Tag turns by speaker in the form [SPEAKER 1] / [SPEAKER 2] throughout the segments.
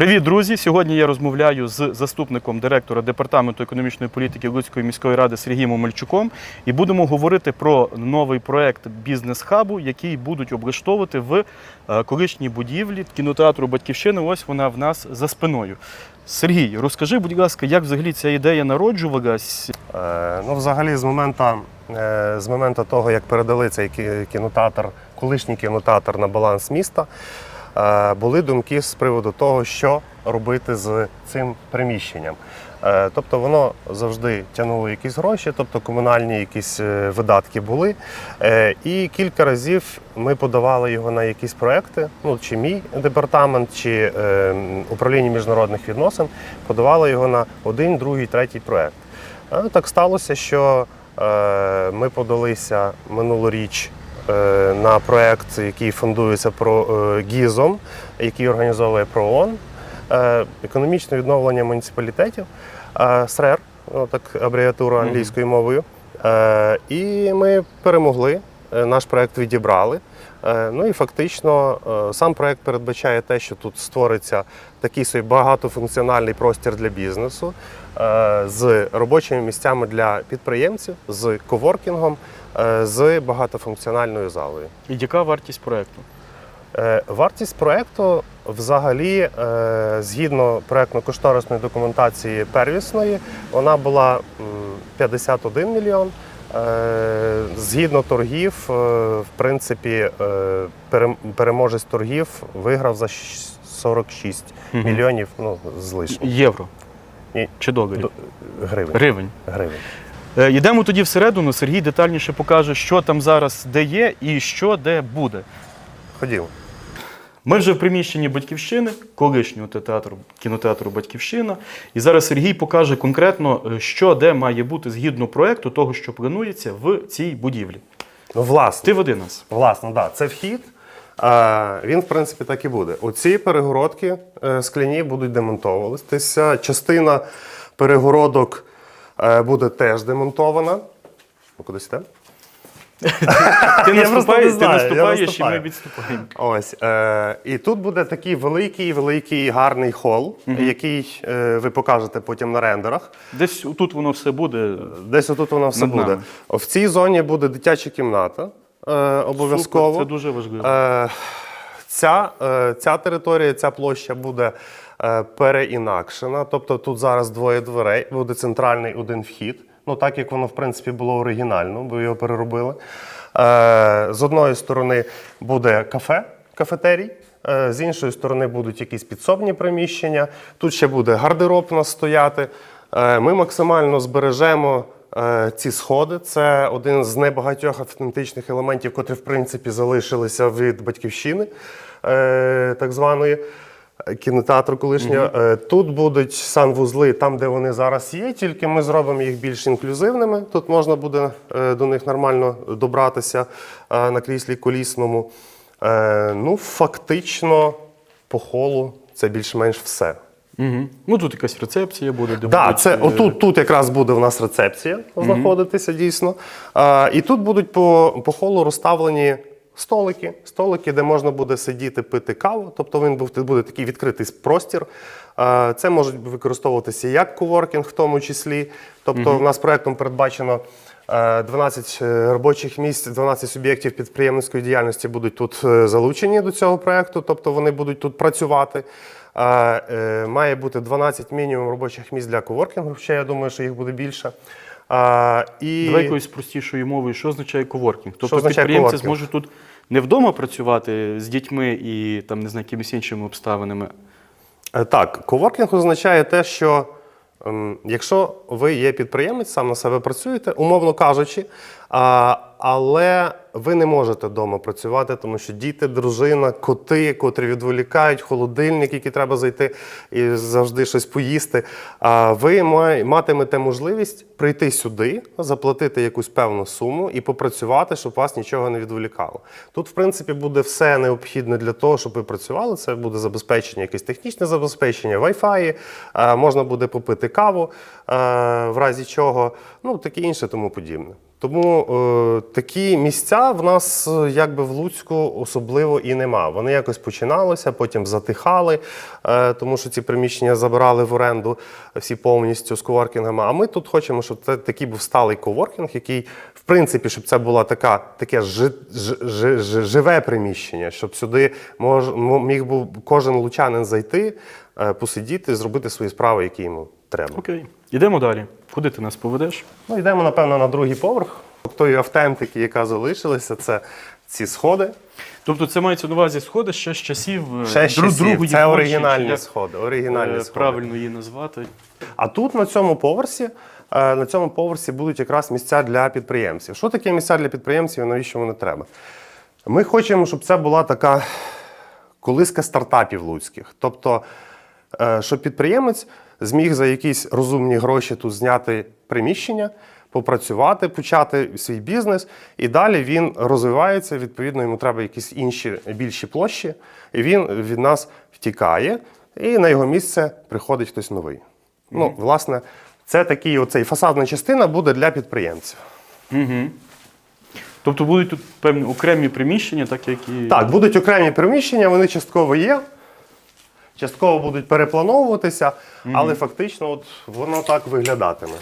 [SPEAKER 1] Привіт, друзі! Сьогодні я розмовляю з заступником директора департаменту економічної політики Луцької міської ради Сергієм Омельчуком і будемо говорити про новий проект бізнес-хабу, який будуть облаштовувати в е, колишній будівлі кінотеатру Батьківщини. Ось вона в нас за спиною. Сергій, розкажи, будь ласка, як взагалі ця ідея народжувалась?
[SPEAKER 2] Е, Ну, взагалі, з моменту, е, з моменту того, як передали цей кі- кінотеатр, колишній кінотеатр на баланс міста, були думки з приводу того, що робити з цим приміщенням. Е, Тобто воно завжди тягнуло якісь гроші, тобто комунальні якісь е, видатки були. Е, І кілька разів ми подавали його на якісь проекти, ну чи мій департамент, чи е, управління міжнародних відносин подавали його на один, другий, третій проект. Так сталося, що е, ми подалися минулоріч е, на проект, який фундується про е, ГІЗом, який організовує ПРООН, е, економічне відновлення муніципалітетів, е, СРЕР, ну, так абревіатура англійською мовою. Е, І ми перемогли. е, Наш проект відібрали. Е, Ну і фактично е, сам проект передбачає те, що тут створиться такий собі багатофункціональний простір для бізнесу е, з робочими місцями для підприємців, з коворкінгом, е, з багатофункціональною залою.
[SPEAKER 1] І яка вартість проекту?
[SPEAKER 2] Е, Вартість проекту взагалі, е, згідно проектно-кошторисної документації первісної, вона була м, 51 мільйон. Е, Згідно торгів, е, в принципі, е, переможець торгів виграв за щ- 46 мільйонів ну, з лишнім.
[SPEAKER 1] Євро
[SPEAKER 2] Ні.
[SPEAKER 1] чи доларів?
[SPEAKER 2] Гривень.
[SPEAKER 1] Гривень.
[SPEAKER 2] Гривень.
[SPEAKER 1] Е, Йдемо тоді всередину. Сергій детальніше покаже, що там зараз де є і що де буде.
[SPEAKER 2] Ходімо.
[SPEAKER 1] Ми вже в приміщенні Батьківщини, колишнього театру, кінотеатру Батьківщина. І зараз Сергій покаже конкретно, е, що де має бути згідно проекту, того, що планується в цій будівлі.
[SPEAKER 2] Ну, власне.
[SPEAKER 1] Ти веди нас.
[SPEAKER 2] Власне, да, це вхід. Він, в принципі, так і буде. Оці перегородки е, скляні будуть демонтовуватися. Частина перегородок е, буде теж демонтована. Ви кудись йдете?
[SPEAKER 1] Ти
[SPEAKER 2] не
[SPEAKER 1] наступаєш, і ми відступаємо.
[SPEAKER 2] Ось. Е, і тут буде такий великий, великий гарний хол, який е, ви покажете потім на рендерах.
[SPEAKER 1] Десь тут воно все буде.
[SPEAKER 2] Десь отут воно все буде. В цій зоні буде дитяча кімната. Е, обов'язково.
[SPEAKER 1] Це дуже важливо.
[SPEAKER 2] Е, Ця, е, ця територія, ця площа буде е, переінакшена. Тобто тут зараз двоє дверей, буде центральний один вхід. Ну, так як воно, в принципі, було оригінально, бо його переробили. Е, З одної сторони буде кафе, кафетерій. е, З іншої сторони будуть якісь підсобні приміщення. Тут ще буде гардероб у нас стояти. Е, Ми максимально збережемо Ці сходи це один з небагатьох автентичних елементів, котрі в принципі залишилися від батьківщини, е, так званої е, кінотеатру колишнього. Е, Тут будуть санвузли там, де вони зараз є, тільки ми зробимо їх більш інклюзивними. Тут можна буде е, до них нормально добратися е, на кріслі колісному. Е, Ну, фактично, по холу це більш-менш все.
[SPEAKER 1] Угу. Ну тут якась рецепція буде, де
[SPEAKER 2] Так,
[SPEAKER 1] будуть,
[SPEAKER 2] це
[SPEAKER 1] е,
[SPEAKER 2] отут тут якраз буде в нас рецепція знаходитися дійсно. А, і тут будуть по, по холу розставлені столики, столики, де можна буде сидіти, пити каву. Тобто він буде, буде такий відкритий простір. А, це можуть використовуватися як коворкінг, в тому числі. Тобто, в нас проектом передбачено. е, 12 робочих місць, 12 суб'єктів підприємницької діяльності будуть тут е, залучені до цього проекту, тобто вони будуть тут працювати. А, е, Має бути 12 мінімум робочих місць для коворкінгу. Ще я думаю, що їх буде більше. А, і...
[SPEAKER 1] Давай якоюсь простішою мовою, що означає коворкінг? Тобто
[SPEAKER 2] означає
[SPEAKER 1] підприємці
[SPEAKER 2] коворкінг?
[SPEAKER 1] зможуть тут не вдома працювати з дітьми і там не знаю, якимись іншими обставинами.
[SPEAKER 2] Е, Так, коворкінг означає те, що ем, якщо ви є підприємець, сам на себе працюєте, умовно кажучи, а, але ви не можете вдома працювати, тому що діти, дружина, коти, котрі відволікають, холодильник, який треба зайти і завжди щось поїсти. А ви матимете можливість прийти сюди, заплатити якусь певну суму і попрацювати, щоб вас нічого не відволікало. Тут, в принципі, буде все необхідне для того, щоб ви працювали. Це буде забезпечення, якесь технічне забезпечення, е, можна буде попити каву, в разі чого, ну таке інше, тому подібне. Тому е, такі місця в нас е, якби в Луцьку особливо і нема. Вони якось починалися, потім затихали, е, тому що ці приміщення забирали в оренду всі повністю з коворкінгами. А ми тут хочемо, щоб це такий був сталий коворкінг, який, принципі, щоб це було така, таке жи, жи, жи- живе приміщення, щоб сюди мож, міг був кожен лучанин зайти, е, посидіти, зробити свої справи, які йому треба.
[SPEAKER 1] Окей. Ідемо далі. Куди ти нас поведеш?
[SPEAKER 2] Ну, йдемо, напевно, на другий поверх. Тої автентики, яка залишилася, це ці сходи.
[SPEAKER 1] Тобто це мається на увазі сходи ще з часів е,
[SPEAKER 2] Ще з
[SPEAKER 1] дру-
[SPEAKER 2] часів.
[SPEAKER 1] Другої
[SPEAKER 2] Це оригінальні сходи.
[SPEAKER 1] е,
[SPEAKER 2] Оригінальні сходи.
[SPEAKER 1] правильно її назвати.
[SPEAKER 2] А тут на цьому поверсі, е, на цьому поверсі будуть якраз місця для підприємців. Що таке місця для підприємців і навіщо вони треба? Ми хочемо, щоб це була така колиска стартапів луцьких. Тобто, е, щоб підприємець зміг за якісь розумні гроші тут зняти приміщення, попрацювати, почати свій бізнес, і далі він розвивається. Відповідно, йому треба якісь інші більші площі, і він від нас втікає, і на його місце приходить хтось новий. Ну, власне, це такий оцей фасадна частина буде для підприємців.
[SPEAKER 1] Тобто будуть тут певні окремі приміщення, так як і.
[SPEAKER 2] Так, будуть окремі приміщення, вони частково є, частково будуть переплановуватися, але фактично от воно так виглядатиме.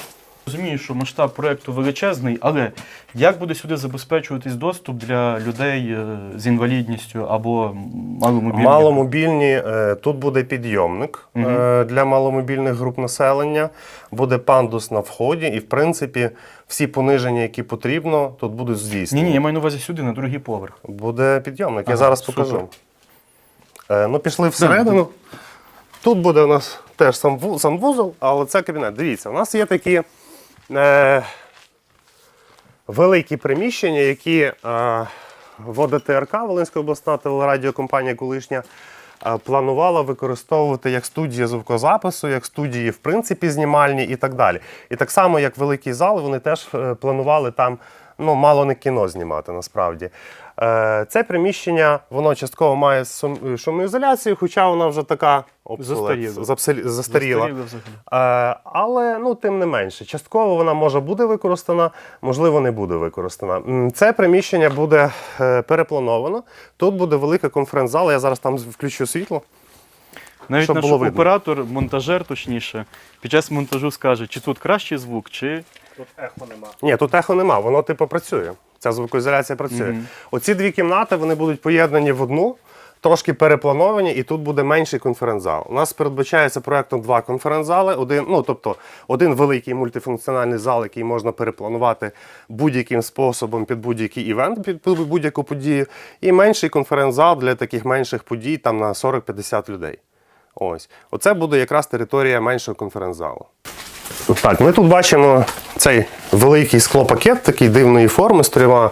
[SPEAKER 1] Розумію, що масштаб проєкту величезний, але як буде сюди забезпечуватись доступ для людей е, з інвалідністю або маломобільних?
[SPEAKER 2] Маломобільні, е, тут буде підйомник е, для маломобільних груп населення, буде пандус на вході, і в принципі всі пониження, які потрібно, тут будуть здійснені.
[SPEAKER 1] ні, я маю на увазі сюди, на другий поверх.
[SPEAKER 2] Буде підйомник, я зараз
[SPEAKER 1] супер.
[SPEAKER 2] покажу. Ну, пішли всередину. Тут буде у нас теж санву- санвузол, але це кабінет. Дивіться, у нас є такі е, великі приміщення, які е, ВОДТРК, Волинська обласна телерадіокомпанія колишня, е, планувала використовувати як студії звукозапису, як студії, в принципі, знімальні і так далі. І так само, як великий зал, вони теж е, планували там ну, мало не кіно знімати насправді. Е, Це приміщення, воно частково має шумоізоляцію, хоча вона вже така
[SPEAKER 1] Застаріла.
[SPEAKER 2] застаріла.
[SPEAKER 1] Застаріла.
[SPEAKER 2] Е, але ну, тим не менше, частково вона може буде використана, можливо, не буде використана. Це приміщення буде е, переплановано. Тут буде велика конференц-зала. Я зараз там включу світло.
[SPEAKER 1] Навіть
[SPEAKER 2] щоб
[SPEAKER 1] наш
[SPEAKER 2] було видно.
[SPEAKER 1] оператор, монтажер, точніше, під час монтажу скаже, чи тут кращий звук, чи Тут ехо нема.
[SPEAKER 2] Ні, тут ехо нема, воно типу працює. Ця звукоізоляція працює. Оці дві кімнати вони будуть поєднані в одну, трошки переплановані, і тут буде менший конференц-зал. У нас передбачається проектом два конференц-зали. Один, ну тобто, один великий мультифункціональний зал, який можна перепланувати будь-яким способом під будь-який івент, під під будь-яку подію, і менший конференц-зал для таких менших подій, там на 40-50 людей. Ось, оце буде якраз територія меншого конференц-залу. Так, ми тут бачимо цей великий склопакет такий дивної форми з трьома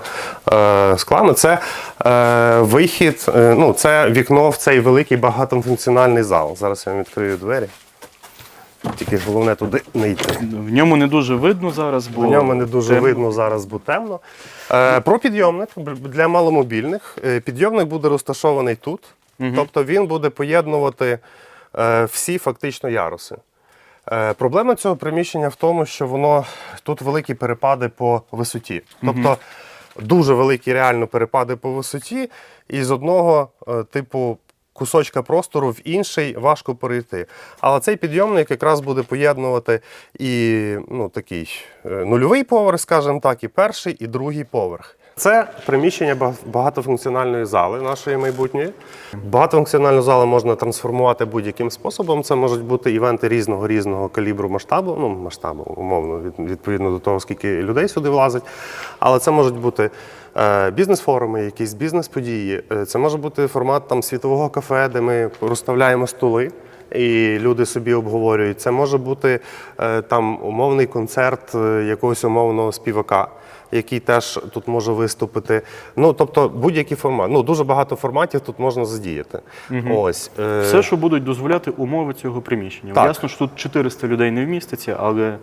[SPEAKER 2] е, склами. Це е, вихід, е, ну, це вікно в цей великий багатофункціональний зал. Зараз я вам відкрию двері. Тільки головне туди не йти.
[SPEAKER 1] в ньому не дуже видно зараз, бо
[SPEAKER 2] В ньому не дуже
[SPEAKER 1] темно.
[SPEAKER 2] видно зараз, бо темно. Е, про підйомник для маломобільних. Е, Підйомник буде розташований тут. Тобто він буде поєднувати е, всі фактично яруси. Е, Проблема цього приміщення в тому, що воно тут великі перепади по висоті. Тобто дуже великі реально перепади по висоті, і з одного е, типу кусочка простору в інший важко перейти. Але цей підйомник якраз буде поєднувати і ну, такий е, нульовий поверх, скажімо так, і перший, і другий поверх. Це приміщення ба- багатофункціональної зали нашої майбутньої. Багатофункціональну залу можна трансформувати будь-яким способом. Це можуть бути івенти різного різного калібру масштабу, ну масштабу, умовно, відповідно до того, скільки людей сюди влазить. Але це можуть бути е, бізнес-форуми, якісь бізнес-події. Е, Це може бути формат там світового кафе, де ми розставляємо столи. І люди собі обговорюють. Це може бути е, там умовний концерт е, якогось умовного співака, який теж тут може виступити. Ну тобто будь-який формат. Ну дуже багато форматів тут можна задіяти. Ось е,
[SPEAKER 1] Все, що будуть дозволяти умови цього приміщення.
[SPEAKER 2] Так.
[SPEAKER 1] Ясно, що тут 400 людей не вміститься, але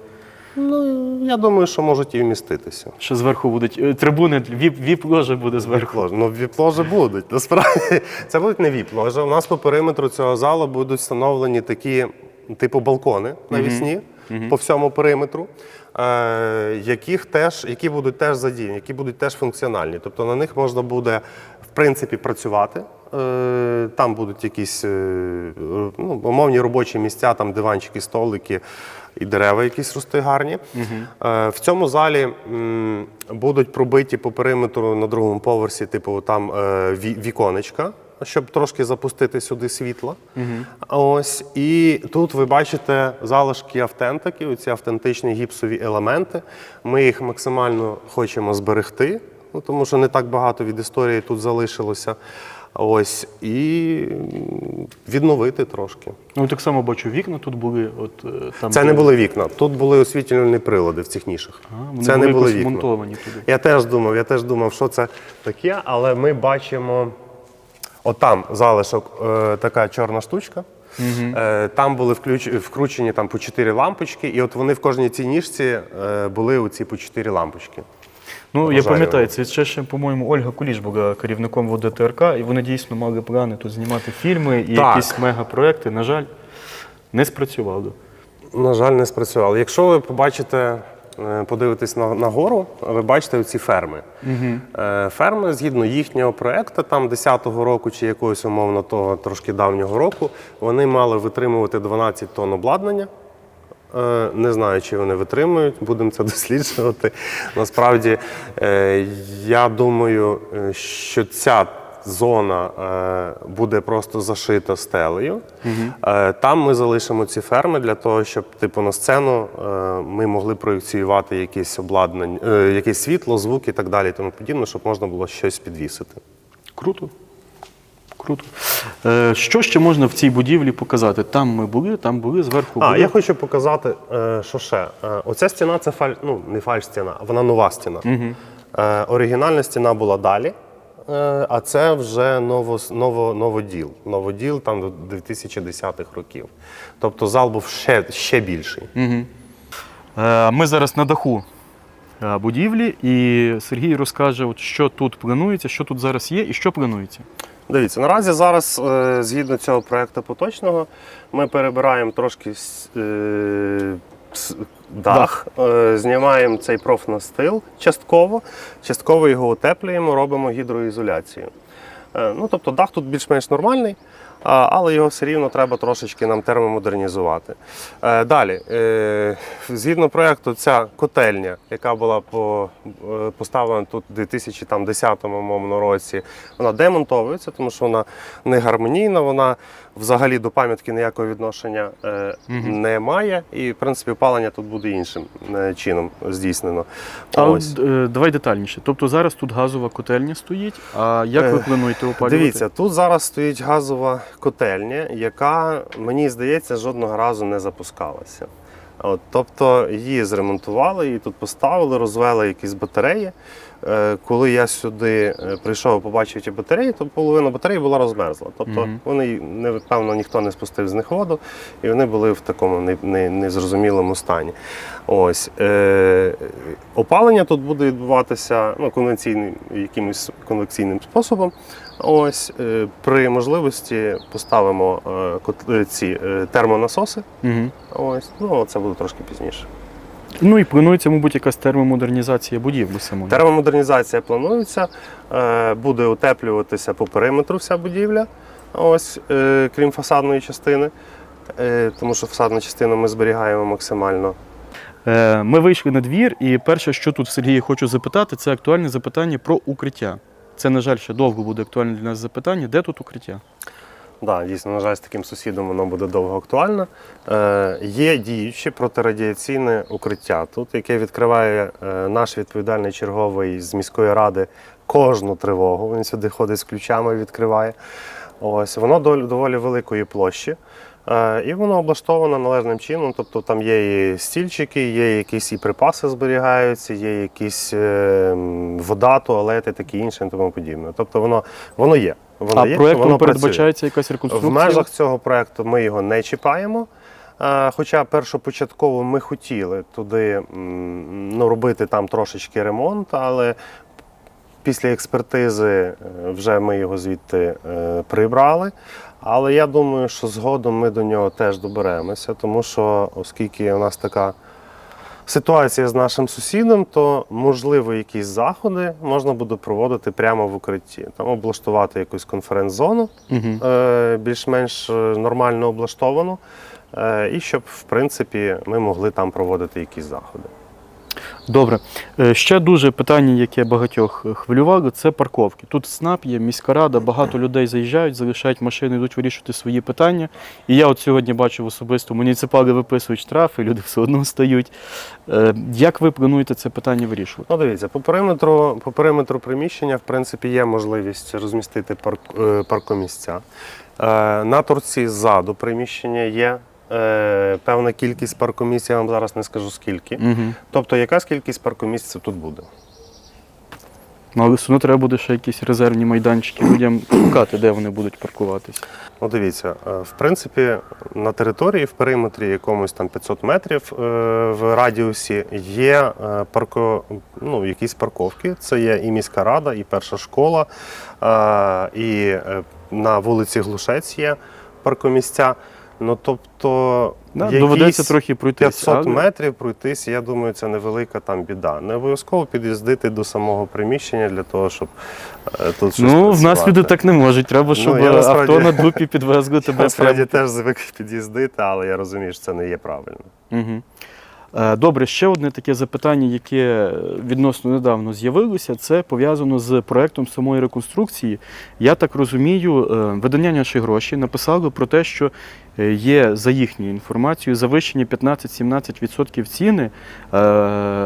[SPEAKER 2] ну я думаю, що можуть і вміститися.
[SPEAKER 1] ще зверху будуть е, трибуни, віп, віп ложа буде зверху.
[SPEAKER 2] Віп-ложі. Ну, віп-ложі будуть. Насправді, це будуть не віп-ложі. У нас по периметру цього залу будуть встановлені такі, типу, балкони навісні. по всьому периметру, е, яких теж, які будуть теж задіяні, які будуть теж функціональні. Тобто на них можна буде принципі працювати. Е, Там будуть якісь е, ну, умовні робочі місця, там диванчики, столики і дерева якісь рости гарні. Е, В цьому залі будуть пробиті по периметру на другому поверсі, типу там віконечка, щоб трошки запустити сюди світло. Ось і тут ви бачите залишки автентики, оці автентичні гіпсові елементи. Ми їх максимально хочемо зберегти, ну, тому що не так багато від історії тут залишилося. Ось і відновити трошки.
[SPEAKER 1] Ну так само бачу, вікна тут були. От е, там
[SPEAKER 2] Це
[SPEAKER 1] де-
[SPEAKER 2] не були вікна. Тут були освітлювальні прилади в цих нішах.
[SPEAKER 1] А, вони
[SPEAKER 2] це
[SPEAKER 1] були
[SPEAKER 2] не були вікна.
[SPEAKER 1] монтовані туди.
[SPEAKER 2] Я теж думав, я теж думав, що це таке, але ми бачимо отам залишок, е, така чорна штучка. Е, там були включ... вкручені там, по чотири лампочки, і от вони в кожній цій ніжці е, були оці по чотири лампочки.
[SPEAKER 1] Ну, я пам'ятаю, це ще, ще, по-моєму, Ольга Куліш була керівником ВДТРК, і вони дійсно мали плани тут знімати фільми і
[SPEAKER 2] Так.
[SPEAKER 1] якісь мегапроекти. На жаль, не спрацювало.
[SPEAKER 2] На жаль, не спрацювало. Якщо ви побачите, е, подивитесь на, на гору, ви бачите оці ферми. Е, Ферми, згідно їхнього проекту, там 10-го року чи якогось умовно того трошки давнього року, вони мали витримувати 12 тонн обладнання. Е, Не знаю, чи вони витримують, будемо це досліджувати. Насправді, е, я думаю, е, що ця зона буде просто зашита стелею. Там ми залишимо ці ферми для того, щоб типу на сцену ми могли проєкціювати якісь обладнання, якесь світло, звук і так далі, тому подібне, щоб можна було щось підвісити.
[SPEAKER 1] Круто. Круто. Е, що ще можна в цій будівлі показати? Там ми були, там були, зверху
[SPEAKER 2] А, я хочу показати, е, що ще. Е, Оця стіна це фаль, ну не фальш-стіна, вона нова стіна. Е, Оригінальна стіна була далі, е, а це вже ново, ново, новоділ. Новоділ там до 2010-х років. Тобто зал був ще, ще більший.
[SPEAKER 1] Е, Ми зараз на даху е, будівлі, і Сергій розкаже, от що тут планується, що тут зараз є і що планується.
[SPEAKER 2] Дивіться, наразі зараз, е, згідно цього проекту поточного, ми перебираємо трошки е, дах, е, знімаємо цей профнастил частково, частково його утеплюємо, робимо гідроізоляцію. Ну, тобто дах тут більш-менш нормальний, але його все рівно треба трошечки нам термомодернізувати. Е, Далі, е, згідно проєкту, ця котельня, яка була е, поставлена тут у 2010 мовно році, вона демонтовується, тому що вона не гармонійна, вона взагалі до пам'ятки ніякого відношення не має. І, в принципі, опалення тут буде іншим чином здійснено.
[SPEAKER 1] А
[SPEAKER 2] Ось.
[SPEAKER 1] давай детальніше. Тобто зараз тут газова котельня стоїть. А як ви плануєте опалювати?
[SPEAKER 2] Дивіться, тут зараз стоїть газова котельня, яка, мені здається, жодного разу не запускалася. От, тобто її зремонтували, її тут поставили, розвели якісь батареї. Е, Коли я сюди е, прийшов, побачив ті батареї, то половина батареї була розмерзла. Тобто
[SPEAKER 1] Мгм.
[SPEAKER 2] вони непевно ніхто не спустив з них воду, і вони були в такому не- не- незрозумілому стані. Ось е, опалення тут буде відбуватися ну, конвенційним якимось конвекційним способом. Ось е, при можливості поставимо е, е, ці е, термонасоси.
[SPEAKER 1] Угу.
[SPEAKER 2] Ось, ну це буде трошки пізніше.
[SPEAKER 1] Ну і планується, мабуть, якась термомодернізація будівлі самої.
[SPEAKER 2] Термомодернізація планується, е, буде утеплюватися по периметру вся будівля, ось, е, крім фасадної частини. Е, Тому що фасадну частину ми зберігаємо максимально.
[SPEAKER 1] Ми вийшли на двір, і перше, що тут в Сергія хочу запитати, це актуальне запитання про укриття. Це, на жаль, ще довго буде актуальне для нас запитання. Де тут укриття?
[SPEAKER 2] Да, дійсно, на жаль, з таким сусідом воно буде довго актуально. Е, є діюче протирадіаційне укриття тут, яке відкриває е, наш відповідальний черговий з міської ради кожну тривогу. Він сюди ходить з ключами, відкриває. Ось воно доволі великої площі. Е, і воно облаштовано належним чином. Тобто там є і стільчики, є якісь і припаси зберігаються, є якісь е, вода, туалети, таке інше і тому подібне. Тобто воно, воно є. Воно
[SPEAKER 1] а
[SPEAKER 2] є,
[SPEAKER 1] проєктом
[SPEAKER 2] воно працює.
[SPEAKER 1] передбачається якась
[SPEAKER 2] В межах цього проекту ми його не чіпаємо. Хоча першопочатково ми хотіли туди ну, робити там трошечки ремонт, але після експертизи е, вже ми його звідти е, прибрали. Але я думаю, що згодом ми до нього теж доберемося, тому що оскільки у нас така ситуація з нашим сусідом, то можливо якісь заходи можна буде проводити прямо в укритті. Там облаштувати якусь конференц-зону,
[SPEAKER 1] Угу.
[SPEAKER 2] е, більш-менш е, нормально облаштовану, е, і щоб, в принципі, ми могли там проводити якісь заходи.
[SPEAKER 1] Добре. Е, Ще дуже питання, яке багатьох е, хвилювало, це парковки. Тут СНАП є, міська рада, багато людей заїжджають, залишають машини, йдуть вирішувати свої питання. І я от сьогодні бачив особисто, муніципали виписують штрафи, люди все одно стають. Е, Як ви плануєте це питання вирішувати?
[SPEAKER 2] Ну, дивіться, по периметру, по периметру приміщення, в принципі, є можливість розмістити парк, паркомісця. На торці ззаду приміщення є е, певна кількість паркомісць, я вам зараз не скажу скільки.
[SPEAKER 1] Угу.
[SPEAKER 2] Тобто, якась кількість паркомісць тут буде.
[SPEAKER 1] Ну, але все одно треба буде ще якісь резервні майданчики людям шукати, де вони будуть паркуватися.
[SPEAKER 2] Ну, дивіться, е, в принципі, на території в периметрі якомусь там 500 метрів е, в радіусі є парко, ну, якісь парковки. Це є і міська рада, і перша школа, і на вулиці Глушець є паркомісця. Ну, тобто,
[SPEAKER 1] Да, доведеться трохи пройтися.
[SPEAKER 2] 500
[SPEAKER 1] але-
[SPEAKER 2] метрів пройтись, я думаю, це невелика там біда. Не обов'язково під'їздити до самого приміщення для того, щоб е, тут щось
[SPEAKER 1] Ну, в нас люди так не можуть. Треба, щоб
[SPEAKER 2] я
[SPEAKER 1] е,
[SPEAKER 2] насправді-
[SPEAKER 1] на дупі підвезли
[SPEAKER 2] Я
[SPEAKER 1] тебе
[SPEAKER 2] насправді
[SPEAKER 1] прямо.
[SPEAKER 2] теж звик під'їздити, але я розумію, що це не є правильно.
[SPEAKER 1] Угу. Добре, ще одне таке запитання, яке відносно недавно з'явилося, це пов'язано з проектом самої реконструкції. Я так розумію, видання наші гроші написало про те, що є за їхньою інформацією завищення 15-17% ціни е,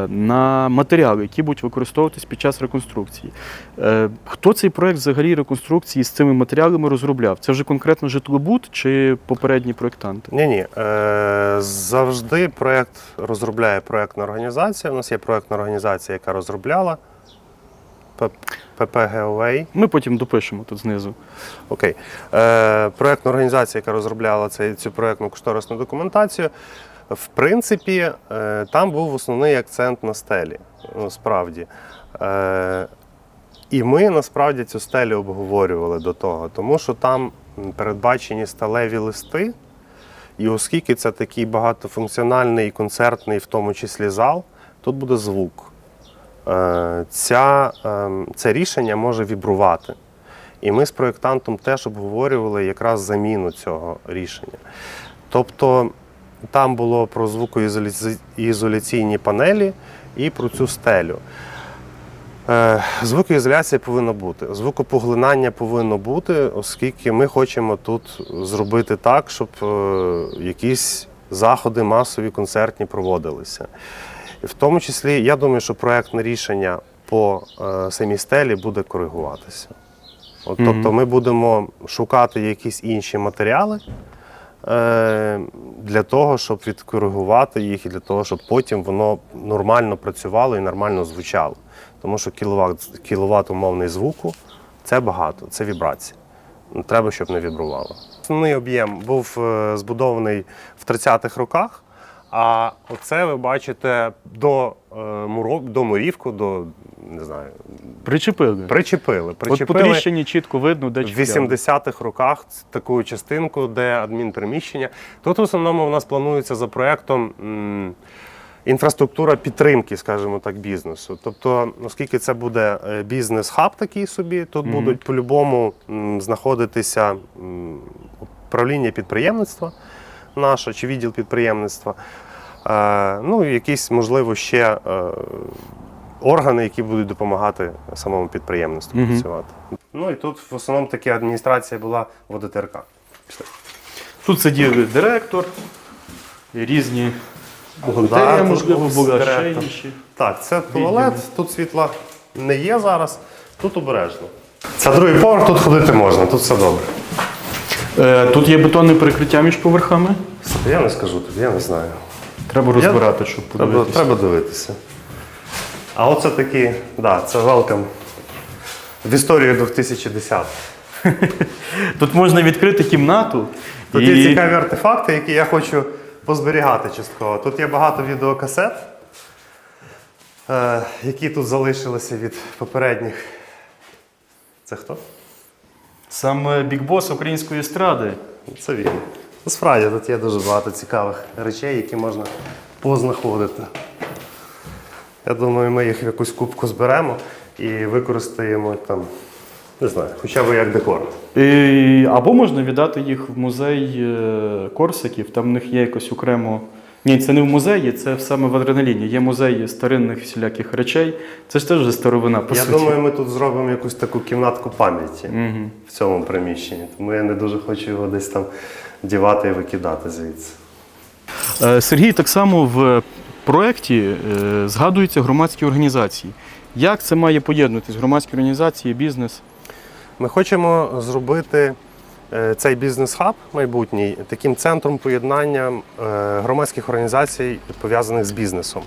[SPEAKER 1] на матеріали, які будуть використовуватись під час реконструкції. Е, Хто цей проект взагалі реконструкції з цими матеріалами розробляв? Це вже конкретно житлобуд чи попередні проєктанти?
[SPEAKER 2] Ні, ні. Е, завжди проєкт розробляє проєктна організація. У нас є проєктна організація, яка розробляла ППГОВ.
[SPEAKER 1] Ми потім допишемо тут знизу.
[SPEAKER 2] Окей. Е, проєктна організація, яка розробляла цей, цю проєктну кошторисну документацію. В принципі, е, там був основний акцент на стелі. Ну, справді. Е, і ми насправді цю стелю обговорювали до того, тому що там передбачені сталеві листи. І оскільки це такий багатофункціональний і концертний, в тому числі зал, тут буде звук. Е, Ця, ем, це рішення може вібрувати. І ми з проєктантом теж обговорювали якраз заміну цього рішення. Тобто там було про звукоізоляційні панелі і про цю стелю. Е, Звукоізоляція повинна бути, звукопоглинання повинно бути, оскільки ми хочемо тут зробити так, щоб е, якісь заходи масові концертні проводилися. І в тому числі, я думаю, що проєктне рішення по е, самій стелі буде коригуватися. От. Тобто ми будемо шукати якісь інші матеріали е, для того, щоб відкоригувати їх, і для того, щоб потім воно нормально працювало і нормально звучало. Тому що кіловат, кіловат умовний звуку це багато, це вібрація. Треба, щоб не вібрувало. Основний об'єм був е, збудований в 30-х роках. А оце ви бачите до, е, муро- до мурівку, до не знаю,
[SPEAKER 1] Причепили.
[SPEAKER 2] причепили.
[SPEAKER 1] От по
[SPEAKER 2] Причепили
[SPEAKER 1] тріщині чітко видно, де
[SPEAKER 2] в
[SPEAKER 1] чіпляли.
[SPEAKER 2] 80-х роках таку частинку, де адмінприміщення. Тут в основному у нас планується за проектом м, інфраструктура підтримки, скажімо так, бізнесу. Тобто, оскільки це буде е, бізнес-хаб такий собі, тут
[SPEAKER 1] Мгм.
[SPEAKER 2] будуть по-любому знаходитися управління підприємництва наше чи відділ підприємництва. Е, ну, і якісь, можливо, ще е, органи, які будуть допомагати самому підприємництву
[SPEAKER 1] Мгм.
[SPEAKER 2] працювати. Ну і тут в основному таки адміністрація була в ОДТРК. Пішли.
[SPEAKER 1] Тут сидів директор, різні бухгалтерія, можливо, інші.
[SPEAKER 2] Так, це туалет, тут світла не є зараз, тут обережно. Це другий поверх, тут ходити можна, тут все добре.
[SPEAKER 1] Е, тут є бетонне перекриття між поверхами.
[SPEAKER 2] Я не скажу тобі, я не знаю.
[SPEAKER 1] Треба розбирати, щоб
[SPEAKER 2] Треба,
[SPEAKER 1] подивитися.
[SPEAKER 2] треба дивитися. А оце такі, да, це welcome в історію 2010.
[SPEAKER 1] Тут можна відкрити кімнату.
[SPEAKER 2] Тут
[SPEAKER 1] і...
[SPEAKER 2] є цікаві артефакти, які я хочу позберігати частково. Тут є багато відеокасет, е, які тут залишилися від попередніх Це хто?
[SPEAKER 1] Саме бікбос української естради.
[SPEAKER 2] Це він. Насправді тут є дуже багато цікавих речей, які можна познаходити. Я думаю, ми їх в якусь кубку зберемо і використаємо там, не знаю, хоча б як декор.
[SPEAKER 1] І, або можна віддати їх в музей е, Корсиків, там в них є якось окремо. Ні, це не в музеї, це саме в адреналіні. Є музеї старинних всіляких речей. Це ж теж вже старовина, по
[SPEAKER 2] я
[SPEAKER 1] суті.
[SPEAKER 2] думаю, ми тут зробимо якусь таку кімнатку пам'яті
[SPEAKER 1] Угу.
[SPEAKER 2] в цьому приміщенні. Тому я не дуже хочу його десь там дівати і викидати звідси.
[SPEAKER 1] Е, Сергій, так само в проєкті е, згадуються громадські організації. Як це має поєднуватись? Громадські організації, бізнес?
[SPEAKER 2] Ми хочемо зробити цей бізнес-хаб майбутній таким центром поєднання е, громадських організацій, пов'язаних з бізнесом.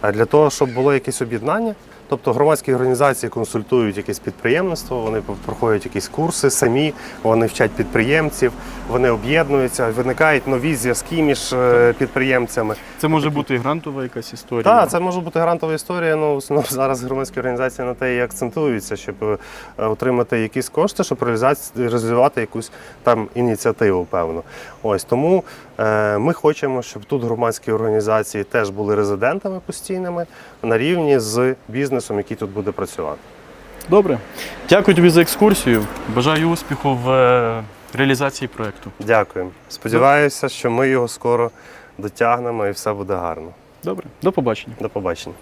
[SPEAKER 2] А Для того, щоб було якесь об'єднання, тобто громадські організації консультують якесь підприємництво, вони проходять якісь курси самі, вони вчать підприємців, вони об'єднуються, виникають нові зв'язки між е, підприємцями.
[SPEAKER 1] Це може бути і грантова якась історія.
[SPEAKER 2] Так, це може бути грантова історія. Ну, основному зараз громадські організації на те і акцентуються, щоб е, отримати якісь кошти, щоб реалізувати якусь там ініціативу, певно. Ось тому ми хочемо, щоб тут громадські організації теж були резидентами постійними на рівні з бізнесом, який тут буде працювати.
[SPEAKER 1] Добре. Дякую тобі за екскурсію. Бажаю успіху в е, реалізації проєкту.
[SPEAKER 2] Дякую. Сподіваюся, що ми його скоро дотягнемо і все буде гарно.
[SPEAKER 1] Добре, до побачення.
[SPEAKER 2] До побачення.